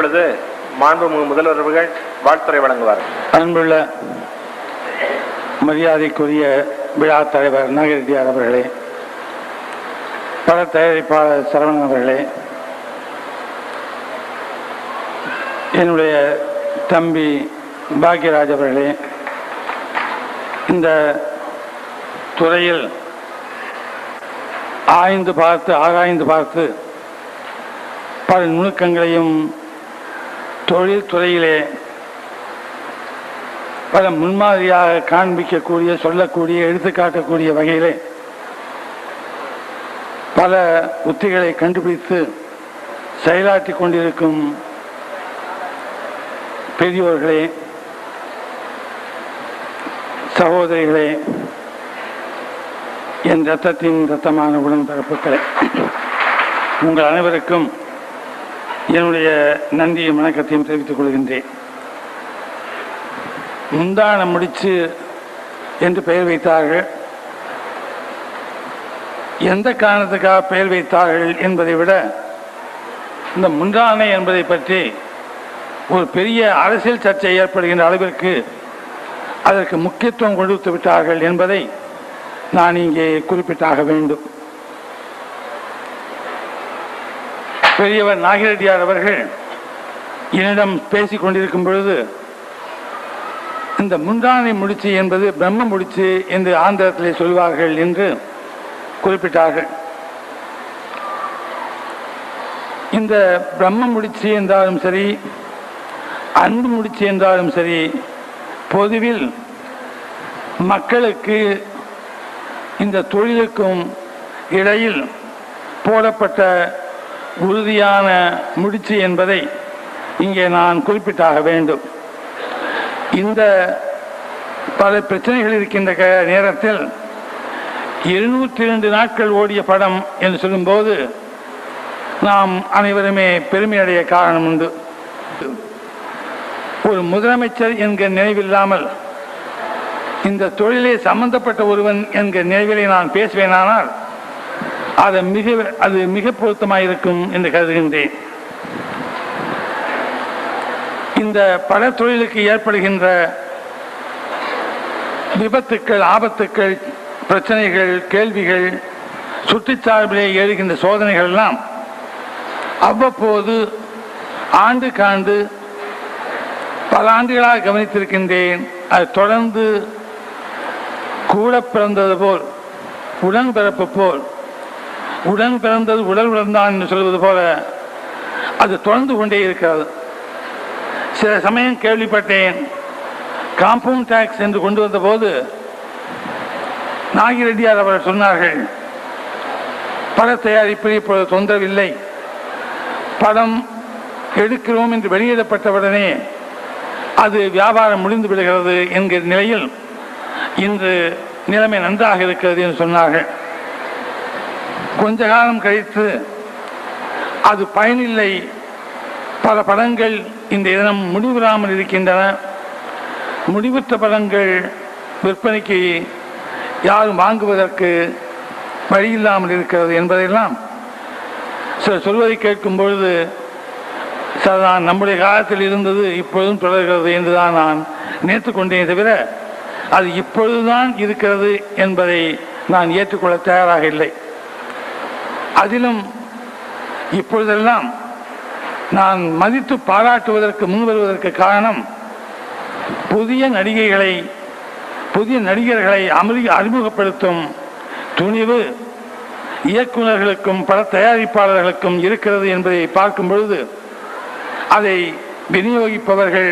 இப்பொழுது மாண்புமிகு முதல்வர் அவர்கள் வாழ்த்துறை வழங்குவார் அன்புள்ள மரியாதைக்குரிய விழா தலைவர் நாகரெட்டியார் அவர்களே பட தயாரிப்பாளர் சரவணன் அவர்களே என்னுடைய தம்பி பாக்யராஜ் அவர்களே இந்த துறையில் ஆய்ந்து பார்த்து ஆராய்ந்து பார்த்து பல நுணுக்கங்களையும் தொழில்துறையிலே பல முன்மாதிரியாக காண்பிக்கக்கூடிய சொல்லக்கூடிய எடுத்துக்காட்டக்கூடிய வகையிலே பல உத்திகளை கண்டுபிடித்து செயலாற்றி கொண்டிருக்கும் பெரியோர்களே சகோதரிகளே என் ரத்தத்தின் ரத்தமான உடன்பிறப்புகளே உங்கள் அனைவருக்கும் என்னுடைய நன்றியும் வணக்கத்தையும் தெரிவித்துக் கொள்கின்றேன். முந்தானம் முடிச்சு என்று பெயர் வைத்தார்கள். எந்த காரணத்துக்காக பெயர் வைத்தார்கள் என்பதை விட இந்த முன்றானை என்பதை பற்றி ஒரு பெரிய அரசியல் சர்ச்சை ஏற்படுகின்ற அளவிற்கு அதற்கு முக்கியத்துவம் கொடுத்து விட்டார்கள் என்பதை நான் இங்கே குறிப்பிட்டாக வேண்டும். பெரியவர் நாகிரெட்டியார் அவர்கள் என்னிடம் பேசிக் கொண்டிருக்கும் பொழுது இந்த முந்தானை முடிச்சு என்பது பிரம்ம முடிச்சு என்று ஆந்திரத்தில் சொல்வார்கள் என்று குறிப்பிட்டார்கள். இந்த பிரம்ம முடிச்சு என்றாலும் சரி அன்பு முடிச்சு என்றாலும் சரி பொதுவில் மக்களுக்கு இந்த தொழிலுக்கும் இடையில் போடப்பட்ட உறுதியான முடிச்சு என்பதை இங்கே நான் குறிப்பிட்டாக வேண்டும். இந்த பல பிரச்சனைகள் இருக்கின்ற க- நேரத்தில் இருநூற்றி இரண்டு நாட்கள் ஓடிய படம் என்று சொல்லும்போது நாம் அனைவருமே பெருமையடைய காரணம் உண்டு. ஒரு முதலமைச்சர் என்கிற நினைவில்லாமல் இந்த தொழிலே சம்பந்தப்பட்ட ஒருவன் என்கிற நினைவிலே நான் பேசுவேனானால் அது மிக அது மிக பொருத்தமாயிருக்கும் என்று கருதுகின்றேன். இந்த பல தொழிலுக்கு ஏற்படுகின்ற விபத்துக்கள் ஆபத்துக்கள் பிரச்சனைகள் கேள்விகள் சுற்றுச்சார்பிலே எழுகின்ற சோதனைகள் எல்லாம் அவ்வப்போது ஆண்டு காண்டு பல ஆண்டுகளாக கவனித்திருக்கின்றேன். அது தொடர்ந்து கூட பிறந்தது போல் உடன்பிறப்பு போல் உடன் பிறந்தது உடல் உணர்ந்தான் என்று சொல்வது போல அது தொடர்ந்து கொண்டே இருக்கிறது. சில சமயம் கேள்விப்பட்டேன். காம்பவுண்ட் டாக்ஸ் என்று கொண்டு வந்த போது நாகிரெட்டியார் அவர்கள் சொன்னார்கள் பட தயாரிப்பில் இப்பொழுது தொந்தரவில்லை. படம் எடுக்கிறோம் என்று வெளியிடப்பட்டவுடனே அது வியாபாரம் முடிந்து விடுகிறது என்கிற நிலையில் இன்று நிலைமை நன்றாக இருக்கிறது என்று சொன்னார்கள். கொஞ்ச காலம் கழித்து அது பயனில்லை. பல படங்கள் இந்த தினம் முடிவுறாமல் இருக்கின்றன. முடிவுற்ற படங்கள் விற்பனைக்கு யாரும் வாங்குவதற்கு வழியில்லாமல் இருக்கிறது என்பதையெல்லாம் சிலர் சொல்வதை கேட்கும் பொழுது சரிதான் நம்முடைய காலத்தில் இருந்தது இப்பொழுதும் தொடர்கிறது என்றுதான் நான் நினைத்து கொண்டேன் தவிர அது இப்பொழுதுதான் இருக்கிறது என்பதை நான் ஏற்றுக்கொள்ள தயாராக இல்லை. அதிலும் இப்பொழுதெல்லாம் நான் மதித்து பாராட்டுவதற்கு முன் வருவதற்கு காரணம் புதிய நடிகைகளை புதிய நடிகர்களை அமரி அறிமுகப்படுத்தும் துணிவு இயக்குநர்களுக்கும் பல தயாரிப்பாளர்களுக்கும் இருக்கிறது என்பதை பார்க்கும் பொழுது அதை விநியோகிப்பவர்கள்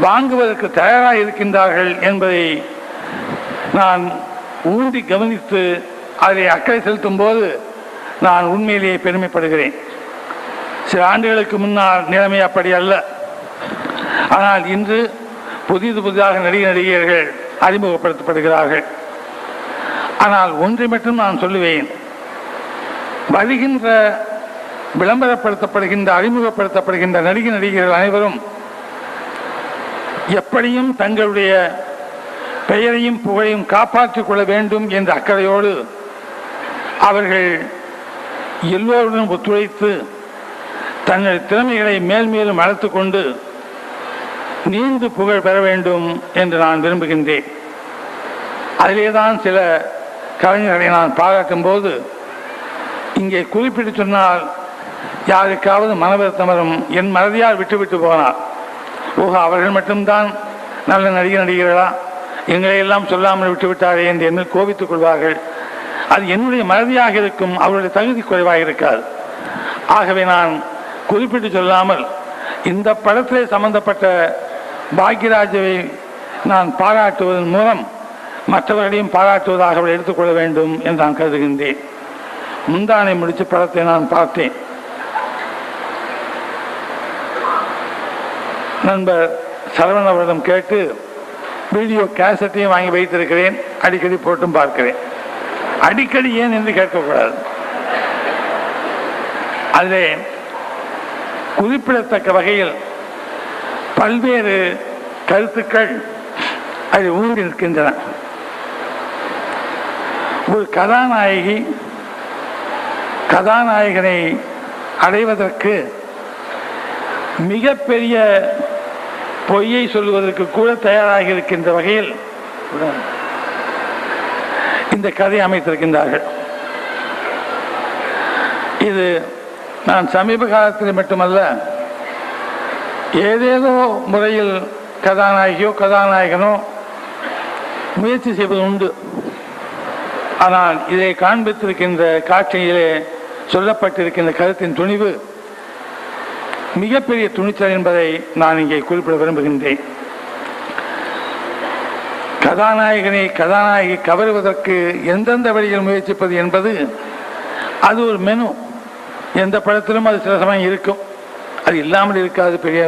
வாங்குவதற்கு தயாராக இருக்கின்றார்கள் என்பதை நான் ஊன்றி கவனித்து அதை அக்கறை செலுத்தும் போது நான் உண்மையிலேயே பெருமைப்படுகிறேன். சில ஆண்டுகளுக்கு முன்னால் நிலைமை அப்படி அல்ல. ஆனால் இன்று புதிது புதிதாக நடிகை நடிகர்கள் அறிமுகப்படுத்தப்படுகிறார்கள். ஆனால் ஒன்றை மட்டும் நான் சொல்லுவேன். வருகின்ற விளம்பரப்படுத்தப்படுகின்ற அறிமுகப்படுத்தப்படுகின்ற நடிகை நடிகர்கள் அனைவரும் எப்படியும் தங்களுடைய பெயரையும் புகழையும் காப்பாற்றிக் கொள்ள வேண்டும் என்ற அக்கறையோடு அவர்கள் எல்லோருடன் ஒத்துழைத்து தங்கள் திறமைகளை மேல் மேலும் வளர்த்து கொண்டு நீண்டு புகழ் பெற வேண்டும் என்று நான் விரும்புகின்றேன். அதிலே தான் சில கலைஞர்களை நான் பாராட்டும் போது இங்கே குறிப்பிட்டு சொன்னால் யாருக்காவது மனவருத்தம் வரும் என் மறதியால் விட்டுவிட்டு போனார். ஓஹோ அவர்கள் மட்டும்தான் நல்ல நடிகை நடிகர்களா? எங்களையெல்லாம் சொல்லாமல் விட்டுவிட்டாரே என்று என்னில் கோபித்துக் கொள்வார்கள். அது என்னுடைய மறதியாக இருக்கும் அவருடைய தகுதி குறைவாக இருக்காது. ஆகவே நான் குறிப்பிட்டு சொல்லாமல் இந்த படத்திலே சம்பந்தப்பட்ட பாக்யராஜவை நான் பாராட்டுவதன் மூலம் மற்றவர்களையும் பாராட்டுவதாக அவர் எடுத்துக்கொள்ள வேண்டும் என்று நான் கருதுகின்றேன். முந்தானை முடித்து படத்தை நான் பார்த்தேன். நண்பர் சரவண அவரிடம் கேட்டு வீடியோ கேசட்டையும் வாங்கி வைத்திருக்கிறேன் அடிக்கடி போட்டும் பார்க்கிறேன். அடிக்கடி ஏன் என்று கேட்கக்கூடாது? அதிலே குறிப்பிடத்தக்க வகையில் பல்வேறு கருத்துக்கள் அதில் ஊறி நிற்கின்றன. ஒரு கதாநாயகி கதாநாயகனை அடைவதற்கு மிகப்பெரிய பொய்யை சொல்வதற்கு கூட தயாராக இருக்கின்ற வகையில் இந்த கதை அமைத்திருக்கின்றார்கள். இது நான் சமீப காலத்தில் மட்டுமல்ல ஏதேதோ முறையில் கதாநாயகியோ கதாநாயகனோ முயற்சி செய்வது உண்டு. ஆனால் இதை காண்பித்திருக்கின்ற காட்சியிலே சொல்லப்பட்டிருக்கின்ற கருத்தின் துணிவு மிகப்பெரிய துணிச்சல் என்பதை நான் இங்கே குறிப்பிட விரும்புகின்றேன். கதாநாயகனை கதாநாயகி கவருவதற்கு எந்தெந்த வழியில் முயற்சிப்பது என்பது அது ஒரு மெனு எந்த படத்திலும் அது சில சமயம் இருக்கும். அது இல்லாமல் இருக்காது பெரிய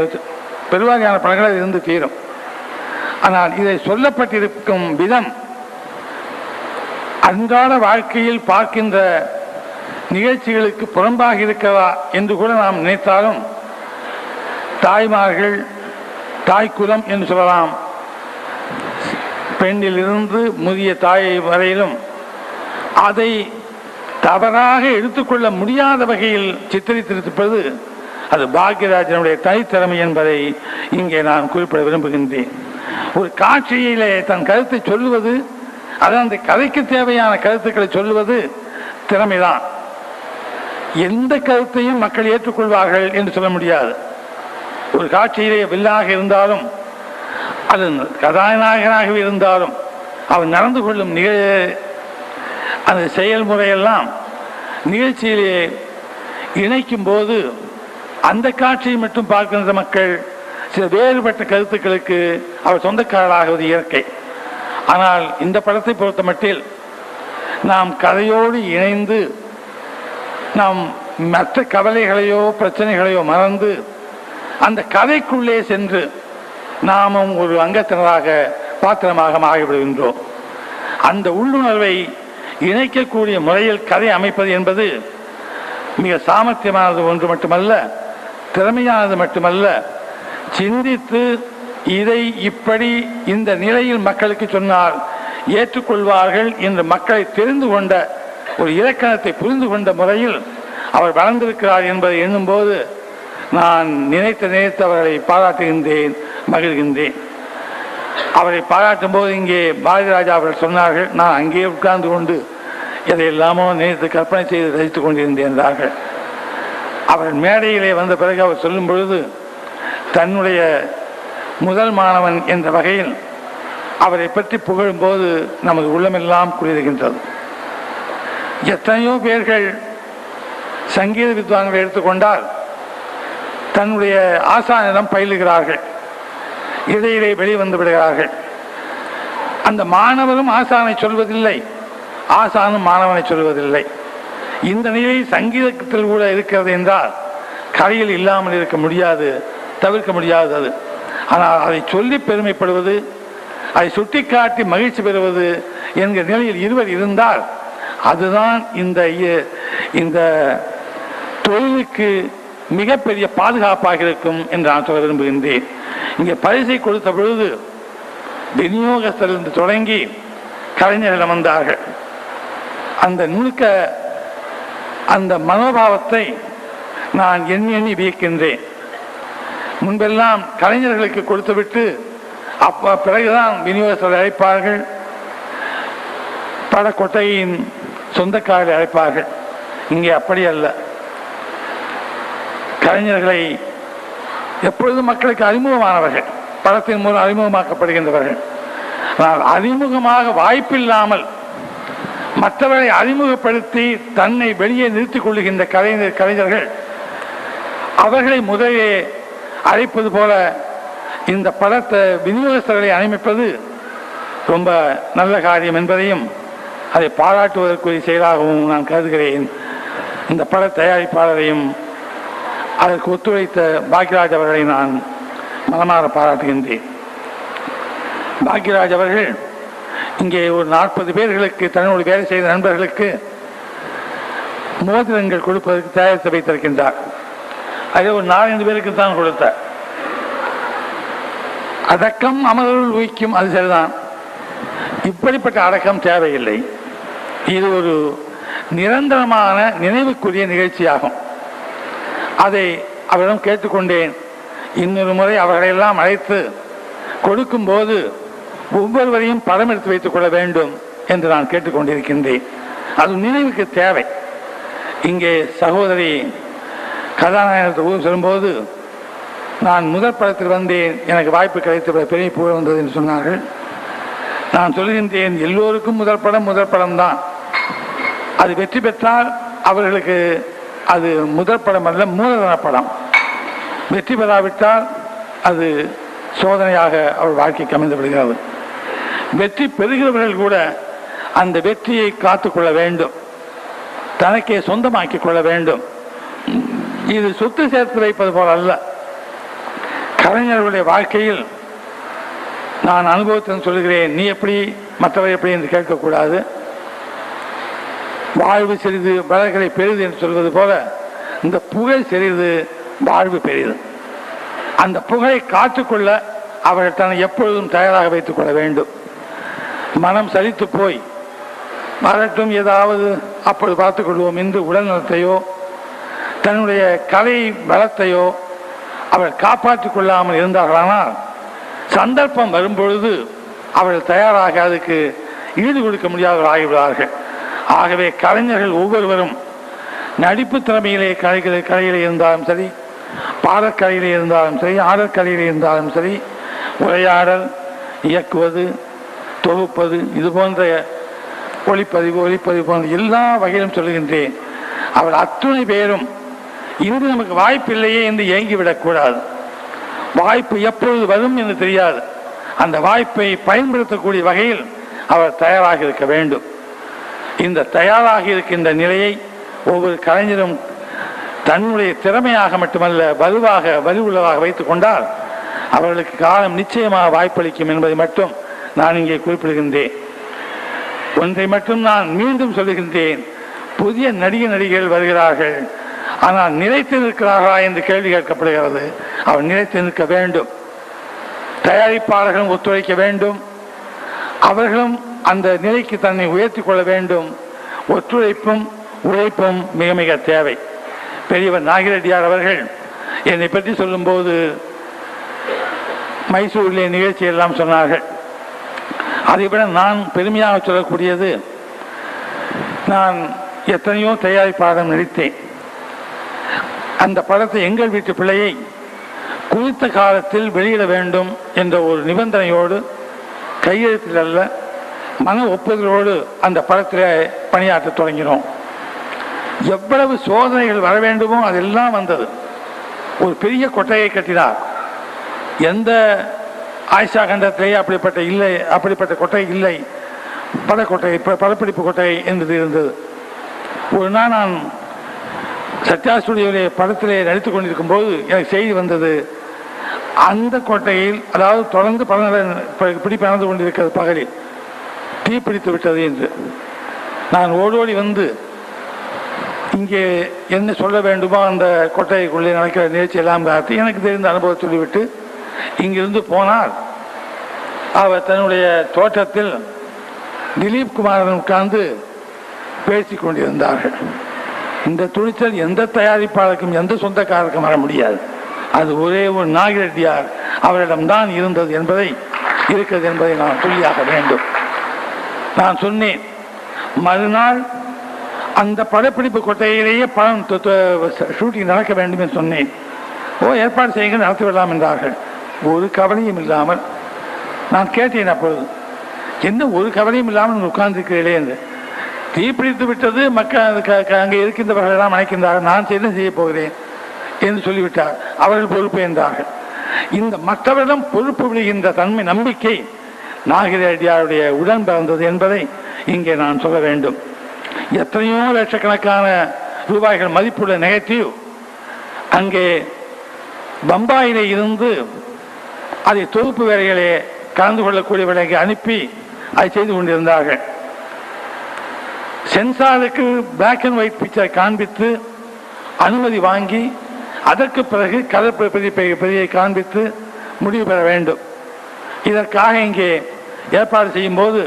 பெருவாரியான படங்கள் அது இருந்து தீரும். ஆனால் இதை சொல்லப்பட்டிருக்கும் விதம் அன்றாட வாழ்க்கையில் பார்க்கின்ற நிகழ்ச்சிகளுக்கு புறம்பாக இருக்கவா என்று கூட நாம் நினைத்தாலும் தாய்மார்கள் தாய்க்குலம் என்று சொல்லலாம். பெண்ணிலிருந்து முதிய தாயை வரையிலும் அதை தவறாக எடுத்துக்கொள்ள முடியாத வகையில் சித்தரித்திருப்பது அது பாக்யராஜனுடைய தனித்திறமை என்பதை இங்கே நான் குறிப்பிட விரும்புகின்றேன். ஒரு காட்சியிலே தன் கருத்தை சொல்லுவது அதான் அந்த கதைக்கு தேவையான கருத்துக்களை சொல்லுவது திறமைதான். எந்த கருத்தையும் மக்கள் ஏற்றுக்கொள்வார்கள் என்று சொல்ல முடியாது. ஒரு காட்சியிலே வில்லாக இருந்தாலும் அது கதாநாயகனாக இருந்தாலும் அவன் நடந்து கொள்ளும் நிக அந்த செயல்முறையெல்லாம் நிகழ்ச்சியிலே இணைக்கும் போது அந்த காட்சியை மட்டும் பார்க்கின்ற மக்கள் சில வேறுபட்ட கருத்துக்களுக்கு அவர் சொந்தக்காரராகுவது இயற்கை. ஆனால் இந்த படத்தை பொறுத்த மட்டில் நாம் கதையோடு இணைந்து நாம் மற்ற கவலைகளையோ பிரச்சனைகளையோ மறந்து அந்த கதைக்குள்ளே சென்று நாமும் ஒரு அங்கத்தினராக பாத்திரமாக ஆகிவிடுகின்றோம் அந்த உள்ளுணர்வை இணைக்கக்கூடிய முறையில் கதை அமைப்பது என்பது மிக சாமர்த்தியமானது ஒன்று மட்டுமல்ல திறமையானது மட்டுமல்ல. சிந்தித்து இதை இப்படி இந்த நிலையில் மக்களுக்கு சொன்னால் ஏற்றுக்கொள்வார்கள் என்று மக்களை தெரிந்து கொண்ட ஒரு இலக்கணத்தை புரிந்து கொண்ட முறையில் அவர் வளர்ந்திருக்கிறார் என்பதை எண்ணும்போது நான் நினைத்த நினைத்தவர்களை பாராட்டுகின்றேன். மகிழ்கின்றேன். அவரை பாராட்டும் போது இங்கே பாரதிராஜா அவர்கள் சொன்னார்கள் நான் அங்கே உட்கார்ந்து கொண்டு எதையெல்லாமோ நினைத்து கற்பனை செய்து ரசித்துக் கொண்டிருந்தேன் என்றார்கள். அவர் மேடையிலே வந்த பிறகு அவர் சொல்லும் பொழுது தன்னுடைய முதல் மாணவன் என்ற வகையில் அவரை பற்றி புகழும்போது நமது உள்ளமெல்லாம் குளிர்கின்றது. எத்தனையோ பேர்கள் சங்கீத வித்வான்களை எடுத்துக்கொண்டால் தன்னுடைய ஆசானிடம் பயிலுகிறார்கள். இடையிலே வெளிவந்து விடுகிறார்கள் அந்த மாணவரும் ஆசானை சொல்வதில்லை. ஆசானும் மாணவனை சொல்வதில்லை. இந்த நிலை சங்கீதத்தில் கூட இருக்கிறது என்றால் கலையில் இல்லாமல் இருக்க முடியாது தவிர்க்க முடியாது அது. ஆனால் அதை சொல்லி பெருமைப்படுவது அதை சுட்டிக்காட்டி மகிழ்ச்சி பெறுவது என்கிற நிலையில் இருவர் இருந்தால் அதுதான் இந்த இந்த தொழிலுக்கு மிகப்பெரிய பாதுகாப்பாக இருக்கும் என்று நான் சொல்ல விரும்புகின்றேன். இங்கே பரிசை கொடுத்த பொழுது விநியோகத்திலிருந்து தொடங்கி கலைஞர்கள் வந்தார்கள். அந்த நுணுக்க அந்த மனோபாவத்தை நான் எண்ணி எண்ணி வியக்கின்றேன். முன்பெல்லாம் கலைஞர்களுக்கு கொடுத்துவிட்டு அப்ப பிறகுதான் விநியோகத்தில் அழைப்பார்கள். பட கொட்டையின் சொந்தக்காரரை அழைப்பார்கள். இங்கே அப்படி அல்ல. கலைஞர்களை எப்பொழுதும் மக்களுக்கு அறிமுகமானவர்கள் படத்தின் மூலம் அறிமுகமாக்கப்படுகின்றவர்கள். ஆனால் அறிமுகமாக வாய்ப்பில்லாமல் மற்றவரை அறிமுகப்படுத்தி தன்னை வெளியே நிறுத்திக் கொள்ளுகின்ற கலைஞர் கலைஞர்கள் அவர்களை முதலே அழைப்பது போல இந்த படத்தை விநியோகஸ்தர்களை அனுமதிப்பது ரொம்ப நல்ல காரியம் என்பதையும் அதை பாராட்டுவதற்குரிய செயலாகவும் நான் கருதுகிறேன். இந்த பட தயாரிப்பாளரையும் அதற்கு ஒத்துழைத்த பாக்யராஜ் அவர்களை நான் மனமாற பாராட்டுகின்றேன். பாக்யராஜ் அவர்கள் இங்கே ஒரு நாற்பது பேர்களுக்கு தன்னோடு வேலை செய்த நண்பர்களுக்கு மோதிரங்கள் கொடுப்பதற்கு தயாரித்து வைத்திருக்கின்றார். அதை ஒரு நாலஞ்சு பேருக்கு தான் கொடுத்தார். அடக்கம் அமரர்கள் உயிக்கும் அது சரிதான். இப்படிப்பட்ட அடக்கம் தேவையில்லை. இது ஒரு நிரந்தரமான நினைவுக்குரிய நிகழ்ச்சியாகும். அதை அவரிடம் கேட்டுக்கொண்டேன். இன்னொரு முறை அவர்களையெல்லாம் அழைத்து கொடுக்கும்போது ஒவ்வொருவரையும் படம் எடுத்து வைத்துக் கொள்ள வேண்டும் என்று நான் கேட்டுக்கொண்டிருக்கின்றேன். அது நினைவுக்கு தேவை. இங்கே சகோதரி கதாநாயகத்தை ஊர் சொல்லும்போது நான் முதல் படத்தில் வந்தேன். எனக்கு வாய்ப்பு கிடைத்த பெரிய புகழ் வந்தது என்று சொன்னார்கள். நான் சொல்கின்றேன் எல்லோருக்கும் முதல் படம் முதல் படம் தான் அது வெற்றி பெற்றால் அவர்களுக்கு அது முதல் படம் அல்ல மூலதன படம். வெற்றி பெறாவிட்டால் அது சோதனையாக அவர் வாழ்க்கைக்கு அமைந்து விடுகிறது. வெற்றி பெறுகிறவர்கள் கூட அந்த வெற்றியை காத்துக்கொள்ள வேண்டும். தனக்கே சொந்தமாக்கிக் கொள்ள வேண்டும். இது சொத்து சேர்த்து வைப்பது போல அல்ல. கலைஞர்களுடைய வாழ்க்கையில் நான் அனுபவத்தின் சொல்கிறேன் நீ எப்படி மற்றவர் எப்படி என்று கேட்கக்கூடாது. வாழ்வு சிறிது வளர்களை பெரிது என்று சொல்வது போல இந்த புகழ் சிறிது வாழ்வு பெரியது அந்த புகழை காத்துக்கொள்ள அவர்கள் தன்னை எப்பொழுதும் தயாராக வைத்துக் கொள்ள வேண்டும். மனம் சலித்து போய் வரட்டும் ஏதாவது அப்பொழுது பார்த்துக் கொள்வோம் என்று உடல்நலத்தையோ தன்னுடைய கலை பலத்தையோ அவர்கள் காப்பாற்றிக் கொள்ளாமல் இருந்தார்களானால் சந்தர்ப்பம் வரும்பொழுது அவர்கள் தயாராக அதுக்கு ஈடு கொடுக்க முடியாதவர்கள் ஆகிவிடுவார்கள் ஆகவே கலைஞர்கள் ஒவ்வொருவரும் நடிப்பு திறமையிலே கலைகளை கலையிலே இருந்தாலும் சரி பாடற்கலையிலே இருந்தாலும் சரி ஆடற்கலையிலே இருந்தாலும் சரி உரையாடல் இயக்குவது தொகுப்பது இது போன்ற ஒளிப்பதிவு ஒளிப்பதிவு போன்ற எல்லா வகையிலும் சொல்லுகின்றேன். அவர் அத்துணை பேரும் இன்று நமக்கு வாய்ப்பில்லையே என்று ஏங்கிவிடக்கூடாது வாய்ப்பு எப்பொழுது வரும் என்று தெரியாது. அந்த வாய்ப்பை பயன்படுத்தக்கூடிய வகையில் அவர் தயாராக இருக்க வேண்டும். இந்த தயாராக இருக்கின்ற நிலையை ஒவ்வொரு கலைஞரும் தன்னுடைய திறமையாக மட்டுமல்ல வலுவாக வலுவுள்ளதாக வைத்துக் கொண்டால் அவர்களுக்கு காலம் நிச்சயமாக வாய்ப்பளிக்கும் என்பதை மட்டும் நான் இங்கே குறிப்பிடுகின்றேன். ஒன்றை மட்டும் நான் மீண்டும் சொல்லுகின்றேன். புதிய நடிக நடிகைகள் வருகிறார்கள். ஆனால் நிலைத்து நிற்கிறார்களா என்று கேள்வி கேட்கப்படுகிறது. அவர் நிலைத்து நிற்க வேண்டும். தயாரிப்பாளர்களும் ஒத்துழைக்க வேண்டும். அவர்களும் அந்த நிலைக்கு தன்னை உயர்த்தி கொள்ள வேண்டும். ஒத்துழைப்பும் உழைப்பும் மிக மிக தேவை. பெரியவர் நாகிரெட்டியார் அவர்கள் என்னை பற்றி சொல்லும்போது மைசூரிலே நிகழ்ச்சி எல்லாம் சொன்னார்கள். அதைவிட நான் பெருமையாக சொல்லக்கூடியது நான் எத்தனையோ தயாரிப்பாக நடித்தேன். அந்த படத்தை எங்கள் வீட்டு பிள்ளையை குறித்த காலத்தில் வெளியிட வேண்டும் என்ற ஒரு நிபந்தனையோடு கையெழுத்தில் அல்ல மன ஒப்புதலோடு அந்த படத்தில் பணியாற்ற தொடங்கினோம். எவ்வளவு சோதனைகள் வர வேண்டுமோ அதெல்லாம் வந்தது. ஒரு பெரிய கொட்டையை கட்டினார். எந்த ஆயிஷா கண்டத்திலேயே அப்படிப்பட்ட இல்லை அப்படிப்பட்ட கொட்டை இல்லை. படக்கொட்டை படப்பிடிப்பு கொட்டை என்பது இருந்தது. ஒரு நாள் நான் சத்யா ஸ்டுடியோவிலே படத்திலே நடித்துக் கொண்டிருக்கும் போது எனக்கு செய்தி வந்தது. அந்த கோட்டையில் அதாவது தொடர்ந்து படம் நட- பிடிப்பு நடந்து கொண்டிருக்கிறது பகலில். தீ பிடித்து விட்டது என்று. நான் ஓடோடி வந்து இங்கே என்ன சொல்ல வேண்டுமோ அந்த கொட்டைக்குள்ளே நடக்கிற நிகழ்ச்சி எல்லாம் பார்த்து எனக்கு தெரிந்த அனுபவம் சொல்லிவிட்டு இங்கிருந்து போனால் அவர் தன்னுடைய தோட்டத்தில் திலீப் குமாரன் உட்கார்ந்து பேசிக் கொண்டிருந்தார்கள். இந்த துணிச்சல் எந்த தயாரிப்பாளருக்கும் எந்த சொந்தக்காரருக்கும் வர முடியாது. அது ஒரே ஒரு நாகிரெட்டியார் அவரிடம்தான் இருந்தது என்பதை இருக்கிறது என்பதை நான் சொல்லியாக வேண்டும். நான் சொன்னேன். மறுநாள் அந்த படப்பிடிப்பு கொட்டையிலேயே படம் ஷூட்டிங் நடக்க வேண்டும் என்று சொன்னேன். ஓ ஏற்பாடு செய்யுங்கள் நடத்தி விடலாம் என்றார்கள். ஒரு கவலையும் இல்லாமல் நான் கேட்டேன் அப்பொழுது என்ன ஒரு கவலையும் இல்லாமல் உட்கார்ந்துருக்கிறீர்களே என்று. தீப்பிடித்து விட்டது மக்கள் அது க- அங்கே இருக்கின்றவர்கள் எல்லாம் அணைக்கின்றார்கள். நான் என்ன செய்ய போகிறேன் என்று சொல்லிவிட்டார். அவர்கள் பொறுப்பு என்றார்கள் இந்த மற்றவரிடம் பொறுப்பு விடுகின்ற தன்மை நம்பிக்கை நாகிரெட்டியாருடைய உடன் பிறந்தது என்பதை இங்கே நான் சொல்ல வேண்டும். எத்தனையோ லட்சக்கணக்கான ரூபாய்கள் மதிப்புள்ள நெகட்டிவ் அங்கே பம்பாயிலே இருந்து அதை தொகுப்பு வேலைகளே கலந்து கொள்ளக்கூடியவர்களுக்கு அனுப்பி அதை செய்து கொண்டிருந்தார்கள். சென்சாருக்கு பிளாக் அண்ட் ஒயிட் பிக்சரை காண்பித்து அனுமதி வாங்கி அதற்கு பிறகு கலர் பிரதிப்பை பதிவை காண்பித்து முடிவு பெற வேண்டும். இதற்காக இங்கே ஏற்பாடு செய்யும்போது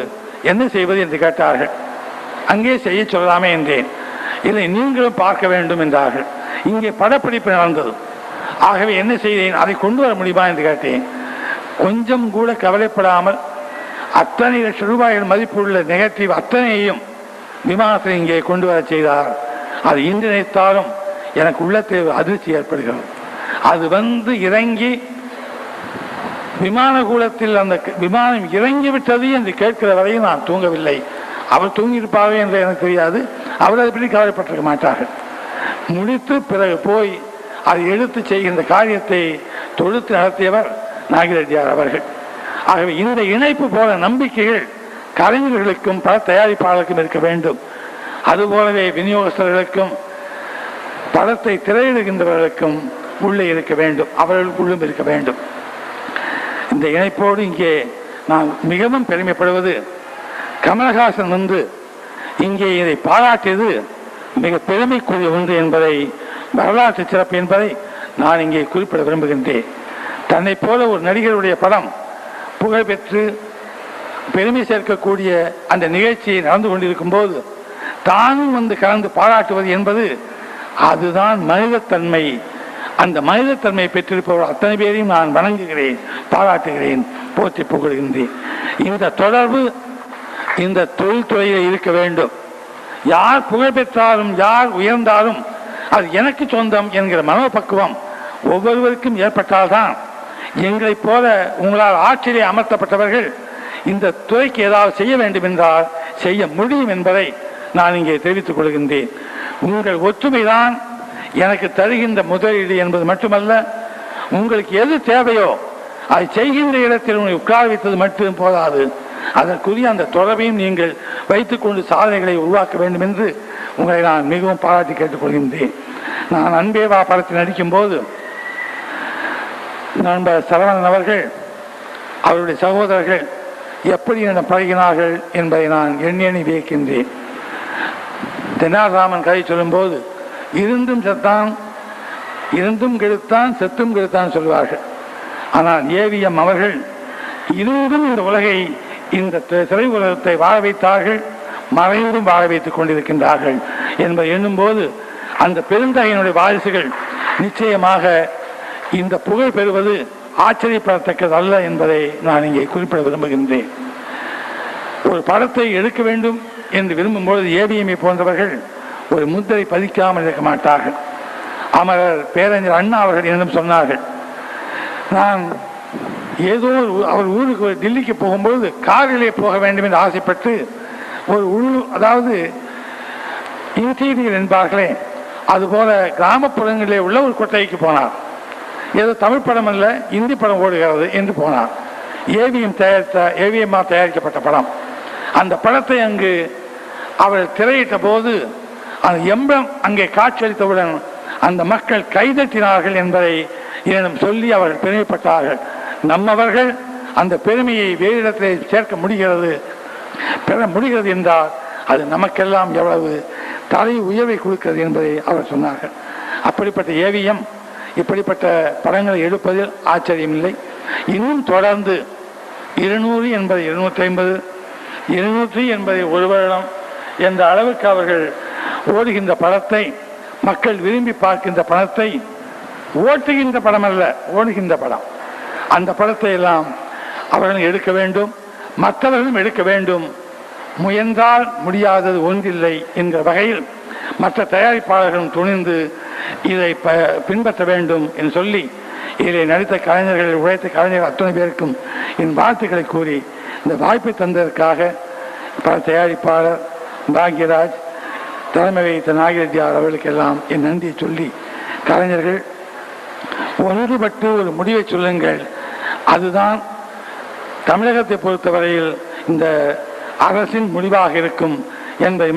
என்ன செய்வது என்று கேட்டார்கள். அங்கே செய்ய சொல்லலாமே என்றேன். இதை நீங்களும் பார்க்க வேண்டும் என்றார்கள். இங்கே படப்பிடிப்பு நடந்தது. ஆகவே என்ன செய்தேன்? அதை கொண்டு வர முடியுமா என்று கேட்டேன். கொஞ்சம் கூட கவலைப்படாமல் அத்தனை லட்சம் ரூபாயில் மதிப்புள்ள நெகட்டிவ் அத்தனையையும் விமானத்தை இங்கே கொண்டு வர செய்தார். அது இன்று நினைத்தாலும் எனக்கு உள்ளத்தில் அதிர்ச்சி ஏற்படுகிறது. அது வந்து இறங்கி விமான கூலத்தில் அந்த விமானம் இறங்கி விட்டது என்று கேட்கிற வரையும் நான் தூங்கவில்லை. அவர் தூங்கியிருப்பாவே என்று எனக்கு தெரியாது. அவர் அதை பற்றி கவலைப்பட்டிருக்க மாட்டார்கள். முடித்து பிறகு போய் அதை எடுத்து செய்கின்ற காரியத்தை தொழுத்து நடத்தியவர் நாகிரெட்டியார் அவர்கள். ஆகவே இந்த இணைப்பு போல நம்பிக்கைகள் கலைஞர்களுக்கும் பல தயாரிப்பாளருக்கும் இருக்க வேண்டும். அதுபோலவே விநியோகஸ்தர்களுக்கும் படத்தை திரையிடுகின்றவர்களுக்கும் உள்ளே இருக்க வேண்டும். அவர்களுக்குள்ளும் இருக்க வேண்டும். இந்த இணைப்போடு இங்கே நான் மிகவும் பெருமைப்படுவது கமலஹாசன் வந்து இங்கே இதை பாராட்டியது மிக பெருமைக்குரிய ஒன்று என்பதை வரலாற்று சிறப்பு என்பதை நான் இங்கே குறிப்பிட விரும்புகின்றேன். தன்னை போல ஒரு நடிகருடைய படம் புகழ்பெற்று பெருமை சேர்க்கக்கூடிய அந்த நிகழ்ச்சி நடந்து கொண்டிருக்கும் போது தானும் வந்து கலந்து பாராட்டுவது என்பது அதுதான் மனிதத்தன்மை அந்த மனிதத்தன்மையை பெற்றிருப்பவர் அத்தனை பேரையும் நான் வணங்குகிறேன் பாராட்டுகிறேன் போற்றி புகழ்கின்றேன். இந்த தொடர்பு இந்த தொழில்துறையில் இருக்க வேண்டும். யார் புகழ் பெற்றாலும் யார் உயர்ந்தாலும் அது எனக்கு சொந்தம் என்கிற மனோபக்குவம் ஒவ்வொருவருக்கும் ஏற்பட்டால்தான் எங்களைப் போல உங்களால் ஆட்சியிலே அமர்த்தப்பட்டவர்கள் இந்த துறைக்கு ஏதாவது செய்ய வேண்டும் என்றால் செய்ய முடியும் என்பதை நான் இங்கே தெரிவித்துக் கொள்கின்றேன். உங்கள் ஒற்றுமைதான் எனக்கு தருகின்ற முதலீடு என்பது மட்டுமல்ல உங்களுக்கு எது தேவையோ அதை செய்கின்ற இடத்தில் உட்கார வைத்தது மட்டும் போதாது. அதற்குரிய அந்த தொடர்பையும் நீங்கள் வைத்துக்கொண்டு சாதனைகளை உருவாக்க வேண்டும் என்று உங்களை நான் மிகவும் பாராட்டி கேட்டுக்கொள்கின்றேன். நான் அன்பேவா படத்தில் நடிக்கும்போது நண்பர் சரவணன் அவர்கள் அவருடைய சகோதரர்கள் எப்படி என பழகினார்கள் என்பதை நான் எண்ணி எண்ணி வியக்கின்றேன். தென்னாலிராமன் கதை சொல்லும்போது இருந்தும் செத்தான் இருந்தும் கெடுத்தான் செத்தும் கெடுத்தான் சொல்வார்கள். ஆனால் ஏவிஎம் அவர்கள் இருந்தும் இந்த உலகை இந்த சிறை திரை உலகத்தை வாழ வைத்தார்கள் மறைந்தும் வாழ வைத்துக் கொண்டிருக்கின்றார்கள் என்பதை எண்ணும்போது அந்த பெருந்தகையினுடைய வாரிசுகள் நிச்சயமாக இந்த புகழ் பெறுவது ஆச்சரியப்படத்தக்கது அல்ல என்பதை நான் இங்கே குறிப்பிட விரும்புகின்றேன். ஒரு படத்தை எடுக்க வேண்டும் என்று விரும்பும்போது ஏபிஎம்ஐ போன்றவர்கள் ஒரு முத்திரை பதிக்காமல் இருக்க மாட்டார்கள். அமரர் பேரறிஞர் அண்ணா அவர்கள் என்னிடம் சொன்னார்கள் நான் ஏதோ ஒரு அவர் ஊருக்கு ஒரு டெல்லிக்கு போகும்போது காரிலே போக வேண்டும் என்று ஆசைப்பட்டு ஒரு உள் அதாவது இன்டீரியர் என்பார்களே அதுபோல கிராமப்புறங்களிலே உள்ள ஒரு கொட்டைக்கு போனார். ஏதோ தமிழ் படம் அல்ல இந்தி படம் ஓடுகிறது என்று போனார். ஏவிஎம் தயாரித்த ஏவிஎம்மா தயாரிக்கப்பட்ட படம். அந்த படத்தை அங்கு அவர் திரையிட்ட போது அந்த எம்பம் அங்கே காட்சியளித்தவுடன் அந்த மக்கள் கைதட்டினார்கள் என்பதை என்னிடம் சொல்லி அவர்கள் பெருமைப்பட்டார்கள். நம்மவர்கள் அந்த பெருமையை வேறு இடத்திலே சேர்க்க முடிகிறது. பெற முடிகிறது என்றால் அது நமக்கெல்லாம் எவ்வளவு தலை உயர்வை கொடுக்கிறது என்பதை அவர் சொன்னார்கள். அப்படிப்பட்ட ஏவியம் இப்படிப்பட்ட படங்களை எடுப்பதில் ஆச்சரியமில்லை இன்னும் தொடர்ந்து இருநூறு என்பது இருநூற்றி ஐம்பது இருநூற்றி என்பதை ஒரு வருடம் என்ற அளவுக்கு அவர்கள் ஓடுகின்ற படத்தை மக்கள் விரும்பி பார்க்கின்ற படத்தை ஓட்டுகின்ற படம் அல்ல ஓடுகின்ற படம். அந்த படத்தை எல்லாம் அவர்களும் எடுக்க வேண்டும் மற்றவர்களும் எடுக்க வேண்டும். முயன்றால் முடியாதது ஒன்றில்லை என்ற வகையில் மற்ற தயாரிப்பாளர்களும் துணிந்து இதை ப பின்பற்ற வேண்டும் என்று சொல்லி இதில் நடித்த கலைஞர்கள் உழைத்த கலைஞர்கள் அத்தனை பேருக்கும் என் வாழ்த்துக்களை கூறி இந்த வாய்ப்பை தந்ததற்காக பல தயாரிப்பாளர் பாக்யராஜ் தலைமை வைத்த நாகரெட்டியார் அவர்களுக்கெல்லாம் என் நன்றியை சொல்லி கலைஞர்கள் ஒன்றுபட்டு ஒரு முடிவை சொல்லுங்கள். அதுதான் தமிழகத்தை பொறுத்தவரையில் இந்த அரசின் முடிவாக இருக்கும் என்பதை